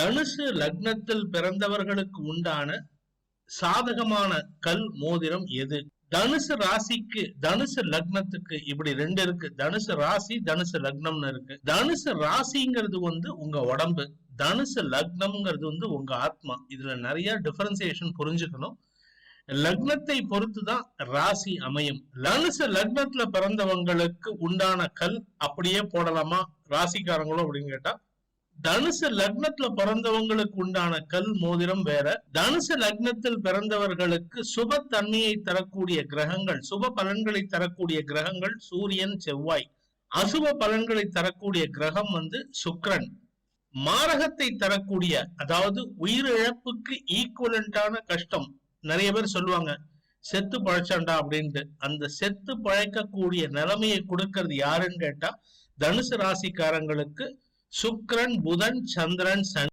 தனுசு லக்னத்தில் பிறந்தவர்களுக்கு உண்டான சாதகமான கல் மோதிரம் எது? தனுசு ராசிக்கு தனுசு லக்னத்துக்கு இப்படி ரெண்டு இருக்கு. தனுசு ராசி தனுசு லக்னம்னு இருக்கு. தனுசு ராசிங்கிறது வந்து உங்க உடம்பு. தனுசு லக்னம்ங்கிறது வந்து உங்க ஆத்மா. இதுல நிறைய டிஃபரன்சியேஷன் புரிஞ்சுக்கணும். லக்னத்தை பொறுத்துதான் ராசி அமையும். தனுசு லக்னத்துல பிறந்தவங்களுக்கு உண்டான கல் அப்படியே போடலாமா? ராசிக்காரங்களும் அப்படின்னு கேட்டா தனுசு லக்னத்துல பிறந்தவங்களுக்கு உண்டான கல் மோதிரம் வேற. தனுசு லக்னத்தில் பிறந்தவர்களுக்கு சுப தன்மையை தரக்கூடிய கிரகங்கள் சுப பலன்களை தரக்கூடிய கிரகங்கள் சூரியன் செவ்வாய். அசுப பலன்களை தரக்கூடிய கிரகம் வந்து சுக்கிரன் மாரகத்தை தரக்கூடிய அதாவது உயிரிழப்புக்கு ஈக்குவலண்டான கஷ்டம். நிறைய பேர் சொல்லுவாங்க செத்து பழைச்சாண்டா அப்படின்ட்டு. அந்த செத்து பழைக்கக்கூடிய நிலைமையை கொடுக்கறது யாருன்னு கேட்டா தனுசு ராசிக்காரங்களுக்கு சுக்கிரன் புதன் சந்திரன் சனி.